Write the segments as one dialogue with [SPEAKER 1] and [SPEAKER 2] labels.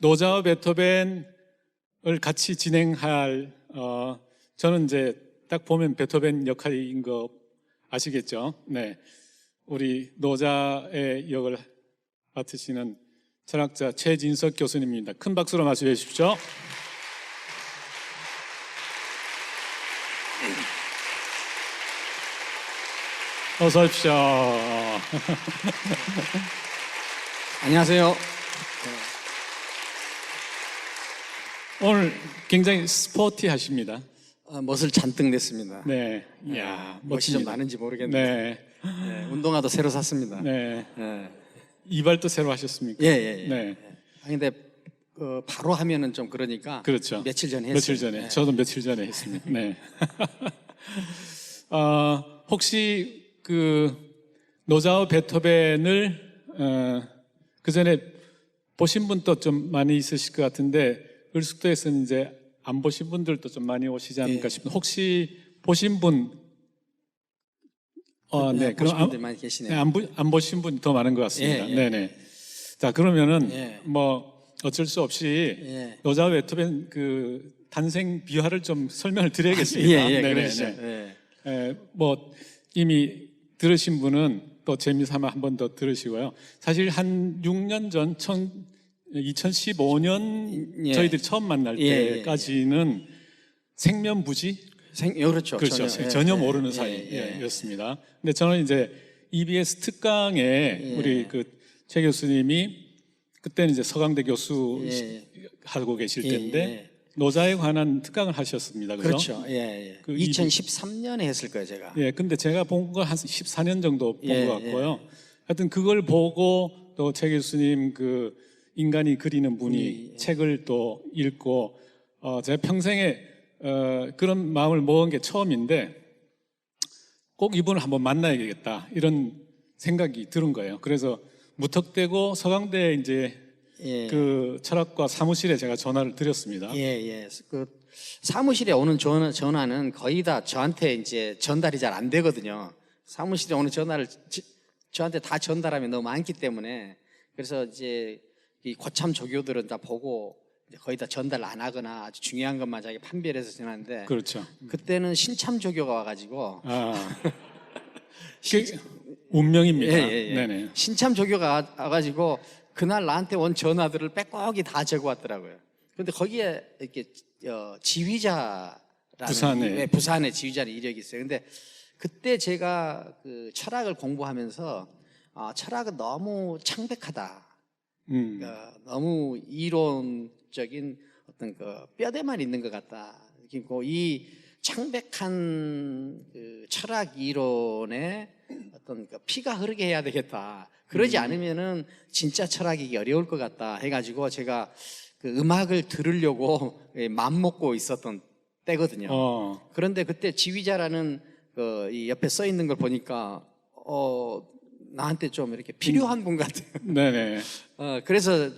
[SPEAKER 1] 노자와 베토벤을 같이 진행할 어, 저는 이제 딱 보면 베토벤 역할인 거 아시겠죠? 네, 우리 노자의 역을 맡으시는 철학자 최진석 교수님입니다. 큰 박수로 맞이해 주십시오. 어서 오십시오.
[SPEAKER 2] 안녕하세요.
[SPEAKER 1] 오늘 굉장히 스포티하십니다.
[SPEAKER 2] 어, 멋을 잔뜩 냈습니다.
[SPEAKER 1] 네, 이야,
[SPEAKER 2] 멋이 좀
[SPEAKER 1] 멋집니다.
[SPEAKER 2] 나는지 모르겠네요.
[SPEAKER 1] 네,
[SPEAKER 2] 네, 운동화도 새로 샀습니다.
[SPEAKER 1] 네.
[SPEAKER 2] 예,
[SPEAKER 1] 이발도 새로 하셨습니까?
[SPEAKER 2] 예, 예. 예.
[SPEAKER 1] 네,
[SPEAKER 2] 아, 근데 어, 바로 하면은 좀 그러니까
[SPEAKER 1] 그렇죠.
[SPEAKER 2] 며칠 전에 했어요.
[SPEAKER 1] 며칠 전에,
[SPEAKER 2] 네.
[SPEAKER 1] 저도 며칠 전에 했습니다. 네. 어, 혹시 그 노자와 베토벤을 어, 그 전에 보신 분도 좀 많이 있으실 것 같은데 을숙도에서는 이제 안 보신 분들도 좀 많이 오시지 않을까
[SPEAKER 2] 예.
[SPEAKER 1] 싶은데 혹시 보신 분? 어, 네.
[SPEAKER 2] 네,
[SPEAKER 1] 그럼 안,
[SPEAKER 2] 많이 계시네요.
[SPEAKER 1] 네, 안, 보, 안 보신 분이 더 많은 것 같습니다.
[SPEAKER 2] 예, 예.
[SPEAKER 1] 네네. 자 그러면은
[SPEAKER 2] 예.
[SPEAKER 1] 뭐 어쩔 수 없이
[SPEAKER 2] 예.
[SPEAKER 1] 노자 베토벤 그 탄생 비화를 좀 설명을 드려야겠습니다.
[SPEAKER 2] 예, 예,
[SPEAKER 1] 네네네.
[SPEAKER 2] 그러시죠. 예.
[SPEAKER 1] 에, 뭐 이미 들으신 분은 또 재미삼아 한 번 더 들으시고요. 사실 한 6년 전, 천, 2015년
[SPEAKER 2] 예.
[SPEAKER 1] 저희들이 처음 만날
[SPEAKER 2] 예, 예,
[SPEAKER 1] 때까지는 생면부지
[SPEAKER 2] 생, 예, 그렇죠.
[SPEAKER 1] 그렇죠.
[SPEAKER 2] 전혀,
[SPEAKER 1] 전혀,
[SPEAKER 2] 예,
[SPEAKER 1] 모르는
[SPEAKER 2] 예,
[SPEAKER 1] 사이였습니다.
[SPEAKER 2] 예.
[SPEAKER 1] 근데 저는 이제 EBS 특강에
[SPEAKER 2] 예.
[SPEAKER 1] 우리 그 최 교수님이 그때는 이제 서강대 교수
[SPEAKER 2] 예.
[SPEAKER 1] 하고 계실
[SPEAKER 2] 예,
[SPEAKER 1] 때인데
[SPEAKER 2] 예.
[SPEAKER 1] 노자에 관한 특강을 하셨습니다. 그죠?
[SPEAKER 2] 그렇죠. 예, 예.
[SPEAKER 1] 그
[SPEAKER 2] 2013년에 했을 거예요, 제가.
[SPEAKER 1] 예, 근데 제가 본거한 14년 정도 본
[SPEAKER 2] 예,
[SPEAKER 1] 것 같고요. 하여튼 그걸 보고 또 최 교수님 그 인간이 그리는 분이
[SPEAKER 2] 예.
[SPEAKER 1] 책을 또 읽고 어, 제가 평생에 어, 그런 마음을 먹은 게 처음인데 꼭 이분을 한번 만나야겠다 이런 생각이 들은 거예요. 그래서 무턱대고 서강대 이제
[SPEAKER 2] 예.
[SPEAKER 1] 그 철학과 사무실에 제가 전화를 드렸습니다.
[SPEAKER 2] 예, 예. 그 사무실에 오는 전화, 전화는 거의 다 저한테 이제 전달이 잘 안 되거든요. 사무실에 오는 전화를 지- 저한테 다 전달하면 너무 많기 때문에 그래서 이제 이 고참 조교들은 다 보고 거의 다 전달 안 하거나 아주 중요한 것만 자기 판별해서 전하는데
[SPEAKER 1] 그렇죠.
[SPEAKER 2] 그때는 신참 조교가 와가지고
[SPEAKER 1] 아, 그 운명입니다.
[SPEAKER 2] 예, 예, 예.
[SPEAKER 1] 네네.
[SPEAKER 2] 신참 조교가 와가지고 그날 나한테 온 전화들을 빼곡히 다 적어왔더라고요. 근데 거기에 이렇게 어, 지휘자라는
[SPEAKER 1] 부산에.
[SPEAKER 2] 네, 부산에 지휘자는 이력이 있어요. 근데 그때 제가 그 철학을 공부하면서 아, 철학은 너무 창백하다.
[SPEAKER 1] 음.
[SPEAKER 2] 어, 너무 이론적인 어떤 그 뼈대만 있는 것 같다. 그리고 이 창백한 그 철학 이론에 어떤 그 피가 흐르게 해야 되겠다. 그러지 않으면은 진짜 철학이기 어려울 것 같다. 해가지고 제가 그 음악을 들으려고 맘 먹고 있었던 때거든요.
[SPEAKER 1] 어,
[SPEAKER 2] 그런데 그때 지휘자라는 그이 옆에 써 있는 걸 보니까 어 나한테 좀 이렇게 필요한 분 같아요.
[SPEAKER 1] 네네.
[SPEAKER 2] 어, 그래서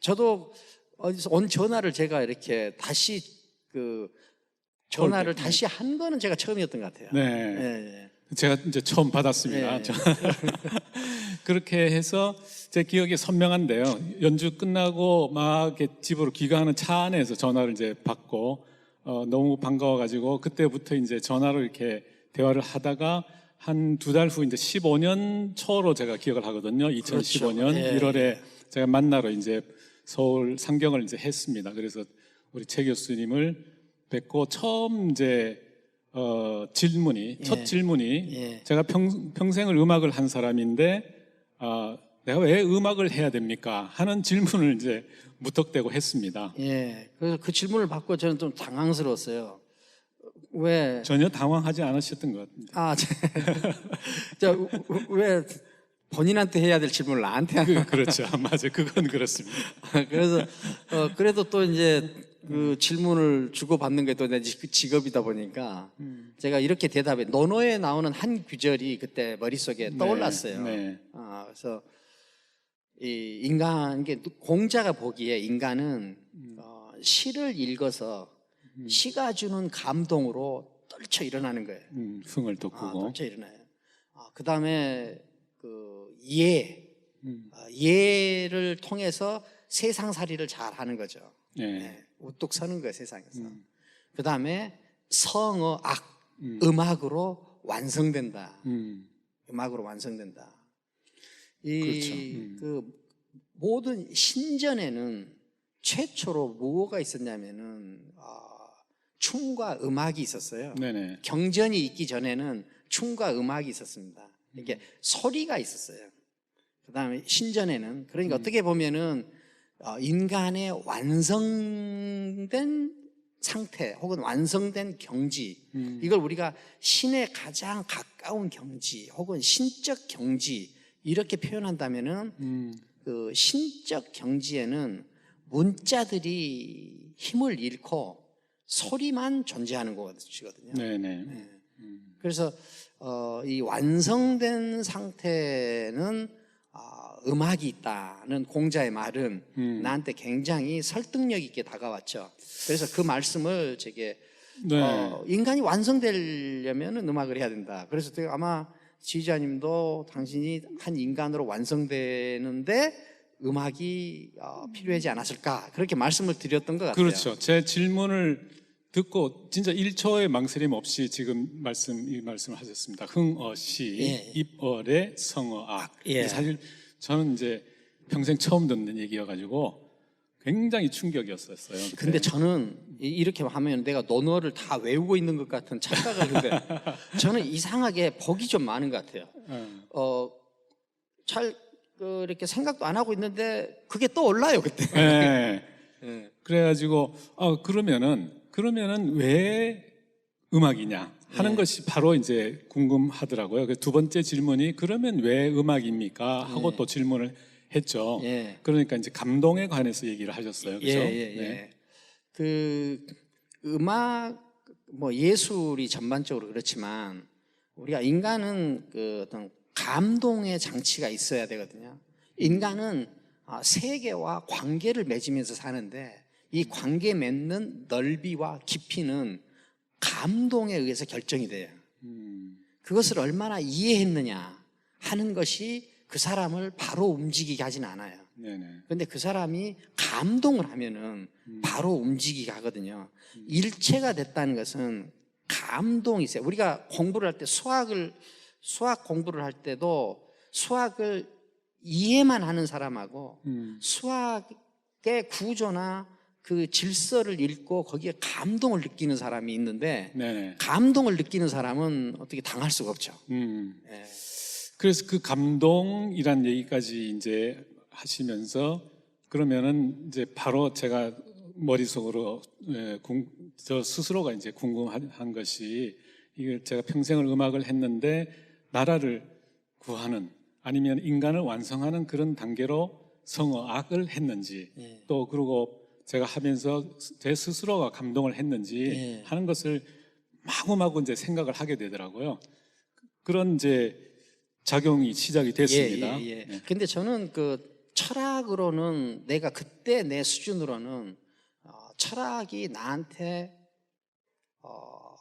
[SPEAKER 2] 저도 어디서 온 전화를 제가 이렇게 다시 그 전화를
[SPEAKER 1] 네.
[SPEAKER 2] 다시 한 거는 제가 처음이었던 것 같아요.
[SPEAKER 1] 네.
[SPEAKER 2] 예, 예.
[SPEAKER 1] 제가 이제 처음 받았습니다.
[SPEAKER 2] 예.
[SPEAKER 1] 저- 그렇게 해서 제 기억이 선명한데요. 연주 끝나고 막 집으로 귀가하는 차 안에서 전화를 이제 받고 어, 너무 반가워가지고 그때부터 이제 전화로 이렇게 대화를 하다가 한 두 달후 이제 15년 초로 제가 기억을 하거든요. 2015년
[SPEAKER 2] 그렇죠. 예.
[SPEAKER 1] 1월에 제가 만나러 이제 서울 상경을 이제 했습니다. 그래서 우리 최 교수님을 뵙고 처음 이제 어, 질문이 첫
[SPEAKER 2] 예.
[SPEAKER 1] 질문이
[SPEAKER 2] 예.
[SPEAKER 1] 제가 평, 평생을 음악을 한 사람인데 아, 내가 왜 음악을 해야 됩니까? 하는 질문을 이제 무턱대고 했습니다.
[SPEAKER 2] 예. 그래서 그 질문을 받고 저는 좀 당황스러웠어요. 왜?
[SPEAKER 1] 전혀 당황하지 않으셨던 것 같습니다.
[SPEAKER 2] 아, 저- 저, 왜 본인한테 해야 될 질문을 나한테 하는
[SPEAKER 1] 그, 그렇죠. 맞아요. 그건 그렇습니다.
[SPEAKER 2] 그래서 어, 그래도 또 이제 그 질문을 주고 받는 게 또 내 직업이다 보니까 제가 이렇게 대답해 논어에 나오는 한 구절이 그때 머릿속에 떠올랐어요.
[SPEAKER 1] 네.
[SPEAKER 2] 아, 그래서 이 인간 이게 공자가 보기에 인간은 어, 시를 읽어서 시가 주는 감동으로 떨쳐 일어나는 거예요.
[SPEAKER 1] 음, 흥을
[SPEAKER 2] 아,
[SPEAKER 1] 돋구고.
[SPEAKER 2] 떨쳐 일어나요. 아, 그 다음에 그 예,
[SPEAKER 1] 음.
[SPEAKER 2] 아, 예를 통해서 세상살이를 잘 하는 거죠.
[SPEAKER 1] 네.
[SPEAKER 2] 네, 우뚝 서는 거예요 세상에서.
[SPEAKER 1] 음.
[SPEAKER 2] 그 다음에 성어 악
[SPEAKER 1] 음.
[SPEAKER 2] 음악으로 완성된다.
[SPEAKER 1] 음.
[SPEAKER 2] 음악으로 완성된다.
[SPEAKER 1] 그렇죠.
[SPEAKER 2] 이
[SPEAKER 1] 음.
[SPEAKER 2] 그 모든 신전에는 최초로 뭐가 있었냐면은 아, 춤과 음악이 있었어요.
[SPEAKER 1] 네네.
[SPEAKER 2] 경전이 있기 전에는 춤과 음악이 있었습니다. 이게 소리가 있었어요. 그다음에 신전에는 그러니까 어떻게 보면은 어, 인간의 완성된 상태 혹은 완성된 경지
[SPEAKER 1] 음.
[SPEAKER 2] 이걸 우리가 신의 가장 가까운 경지 혹은 신적 경지 이렇게 표현한다면은
[SPEAKER 1] 음.
[SPEAKER 2] 그 신적 경지에는 문자들이 힘을 잃고 소리만 존재하는 것이거든요.
[SPEAKER 1] 네네.
[SPEAKER 2] 네.
[SPEAKER 1] 음.
[SPEAKER 2] 그래서 어, 이 완성된 상태는 아, 음악이 있다는 공자의 말은
[SPEAKER 1] 음.
[SPEAKER 2] 나한테 굉장히 설득력 있게 다가왔죠. 그래서 그 말씀을 제게
[SPEAKER 1] 네.
[SPEAKER 2] 어, 인간이 완성되려면 음악을 해야 된다. 그래서 아마 지휘자님도 당신이 한 인간으로 완성되는데 음악이 어, 필요하지 않았을까 그렇게 말씀을 드렸던 것 같아요.
[SPEAKER 1] 그렇죠. 제 질문을 듣고 진짜 1초의 망설임 없이 지금 말씀 이 말씀을 하셨습니다. 흥어시
[SPEAKER 2] 예.
[SPEAKER 1] 입어래 성어악.
[SPEAKER 2] 예.
[SPEAKER 1] 사실 저는 이제 평생 처음 듣는 얘기여 가지고 굉장히 충격이었었어요.
[SPEAKER 2] 근데 저는 이- 이렇게 하면 내가 논어를 다 외우고 있는 것 같은 착각을 근데 저는 이상하게 복이 좀 많은 것 같아요.
[SPEAKER 1] 어.
[SPEAKER 2] 어, 잘 그, 이렇게 생각도 안 하고 있는데 그게 또 올라요 그때.
[SPEAKER 1] 네.
[SPEAKER 2] 예.
[SPEAKER 1] 그래가지고 어, 그러면은 그러면은 왜 음악이냐 하는
[SPEAKER 2] 예.
[SPEAKER 1] 것이 바로 이제 궁금하더라고요. 그 두 번째 질문이 그러면 왜 음악입니까 하고
[SPEAKER 2] 예.
[SPEAKER 1] 또 질문을 했죠.
[SPEAKER 2] 예.
[SPEAKER 1] 그러니까 이제 감동에 관해서 얘기를 하셨어요.
[SPEAKER 2] 예,
[SPEAKER 1] 그렇죠?
[SPEAKER 2] 예, 예.
[SPEAKER 1] 네.
[SPEAKER 2] 그 음악 뭐 예술이 전반적으로 그렇지만 우리가 인간은 그 어떤 감동의 장치가 있어야 되거든요. 인간은 아, 세계와 관계를 맺으면서 사는데 이 관계 맺는 넓이와 깊이는 감동에 의해서 결정이 돼요.
[SPEAKER 1] 음,
[SPEAKER 2] 그것을 얼마나 이해했느냐 하는 것이 그 사람을 바로 움직이게 하진 않아요.
[SPEAKER 1] 네네.
[SPEAKER 2] 근데 그 사람이 감동을 하면은 바로 움직이게 하거든요. 일체가 됐다는 것은 감동이 있어요. 우리가 공부를 할 때 수학을 수학 공부를 할 때도 수학을 이해만 하는 사람하고
[SPEAKER 1] 음,
[SPEAKER 2] 수학의 구조나 그 질서를 읽고 거기에 감동을 느끼는 사람이 있는데
[SPEAKER 1] 네네.
[SPEAKER 2] 감동을 느끼는 사람은 어떻게 당할 수가 없죠.
[SPEAKER 1] 음.
[SPEAKER 2] 예.
[SPEAKER 1] 그래서 그 감동이란 얘기까지 이제 하시면서 그러면은 이제 바로 제가 머릿속으로 예, 궁- 저 스스로가 이제 궁금한 한 것이 이걸 제가 평생을 음악을 했는데 나라를 구하는 아니면 인간을 완성하는 그런 단계로 성어악을 했는지
[SPEAKER 2] 예.
[SPEAKER 1] 또 그리고 제가 하면서 제 스스로가 감동을 했는지
[SPEAKER 2] 예.
[SPEAKER 1] 하는 것을 마구마구 이제 생각을 하게 되더라고요. 그런 이제 작용이 시작이 됐습니다.
[SPEAKER 2] 예, 예, 예.
[SPEAKER 1] 네.
[SPEAKER 2] 근데 저는 그 철학으로는 내가 그때 내 수준으로는 어, 철학이 나한테 어,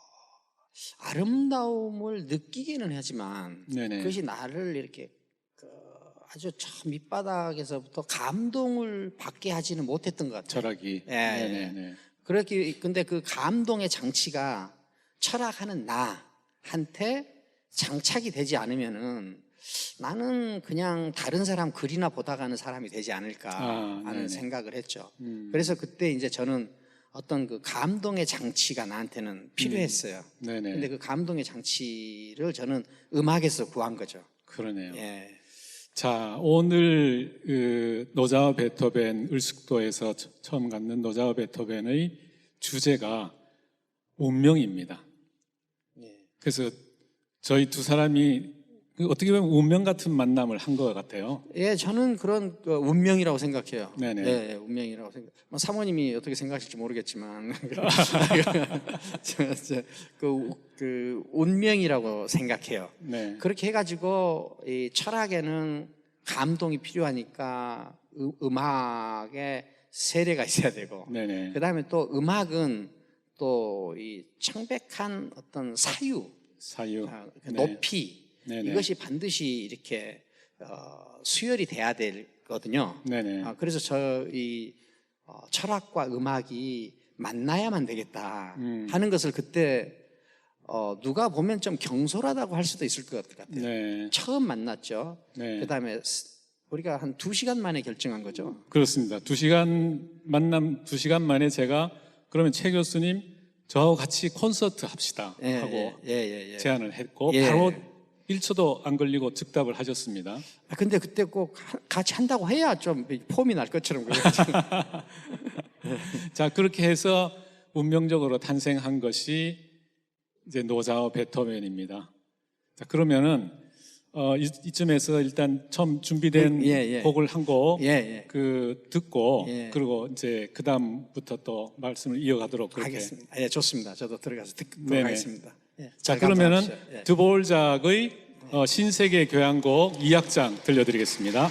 [SPEAKER 2] 아름다움을 느끼기는 하지만
[SPEAKER 1] 네네.
[SPEAKER 2] 그것이 나를 이렇게 그 아주 저 밑바닥에서부터 감동을 받게 하지는 못했던 것 같아요.
[SPEAKER 1] 철학이.
[SPEAKER 2] 예,
[SPEAKER 1] 네네네.
[SPEAKER 2] 그렇게 근데 그 감동의 장치가 철학하는 나한테 장착이 되지 않으면은 나는 그냥 다른 사람 글이나 보다가는 사람이 되지 않을까
[SPEAKER 1] 아,
[SPEAKER 2] 하는. 생각을 했죠.
[SPEAKER 1] 음,
[SPEAKER 2] 그래서 그때 이제 저는 어떤 그 감동의 장치가 나한테는 필요했어요.
[SPEAKER 1] 네네.
[SPEAKER 2] 근데 그 감동의 장치를 저는 음악에서 구한 거죠.
[SPEAKER 1] 그러네요.
[SPEAKER 2] 예.
[SPEAKER 1] 자, 오늘 그 노자와 베토벤 을숙도에서 처- 처음 갖는 노자와 베토벤의 주제가 운명입니다.
[SPEAKER 2] 예.
[SPEAKER 1] 그래서 저희 두 사람이 그 어떻게 보면 운명 같은 만남을 한 것 같아요.
[SPEAKER 2] 예, 저는 그런 그 운명이라고 생각해요.
[SPEAKER 1] 네네.
[SPEAKER 2] 예, 운명이라고 생각. 뭐 사모님이 어떻게 생각하실지 모르겠지만 저, 저, 그, 그 운명이라고 생각해요.
[SPEAKER 1] 네.
[SPEAKER 2] 그렇게 해가지고 이 철학에는 감동이 필요하니까 음, 음악에 세례가 있어야 되고
[SPEAKER 1] 네네.
[SPEAKER 2] 그 다음에 또 음악은 또이 청백한 어떤 사유,
[SPEAKER 1] 사유.
[SPEAKER 2] 아, 그
[SPEAKER 1] 네.
[SPEAKER 2] 높이
[SPEAKER 1] 네네.
[SPEAKER 2] 이것이 반드시 이렇게 어, 수혈이 돼야 되거든요.
[SPEAKER 1] 네네.
[SPEAKER 2] 아, 그래서 저이 어, 철학과 음악이 만나야만 되겠다
[SPEAKER 1] 음.
[SPEAKER 2] 하는 것을 그때 어, 누가 보면 좀 경솔하다고 할 수도 있을 것 같아요.
[SPEAKER 1] 네.
[SPEAKER 2] 처음 만났죠.
[SPEAKER 1] 네.
[SPEAKER 2] 그다음에 스- 우리가 한 두 시간 만에 결정한 거죠.
[SPEAKER 1] 그렇습니다. 두 시간 만남 두 시간 만에 제가 그러면 최 교수님 저하고 같이 콘서트 합시다
[SPEAKER 2] 예,
[SPEAKER 1] 하고
[SPEAKER 2] 예, 예, 예.
[SPEAKER 1] 제안을 했고
[SPEAKER 2] 예.
[SPEAKER 1] 바로 1초도 안 걸리고 즉답을 하셨습니다.
[SPEAKER 2] 아, 근데 그때 꼭 하- 같이 한다고 해야 좀 폼이 날 것처럼 그랬죠.
[SPEAKER 1] 자 그렇게 해서 운명적으로 탄생한 것이 이제 노자와 베토벤입니다. 자 그러면은 어, 이, 이쯤에서 일단 처음 준비된
[SPEAKER 2] 그, 예, 예.
[SPEAKER 1] 곡을 한곡
[SPEAKER 2] 예, 예.
[SPEAKER 1] 그 듣고
[SPEAKER 2] 예.
[SPEAKER 1] 그리고 이제 그 다음부터 또 말씀을 이어가도록 그렇게.
[SPEAKER 2] 하겠습니다. 예, 좋습니다. 저도 들어가서 듣도록
[SPEAKER 1] 네네.
[SPEAKER 2] 하겠습니다. 예, 자잘
[SPEAKER 1] 그러면은. 드볼작의 어, 신세계 교향곡 2악장 들려드리겠습니다.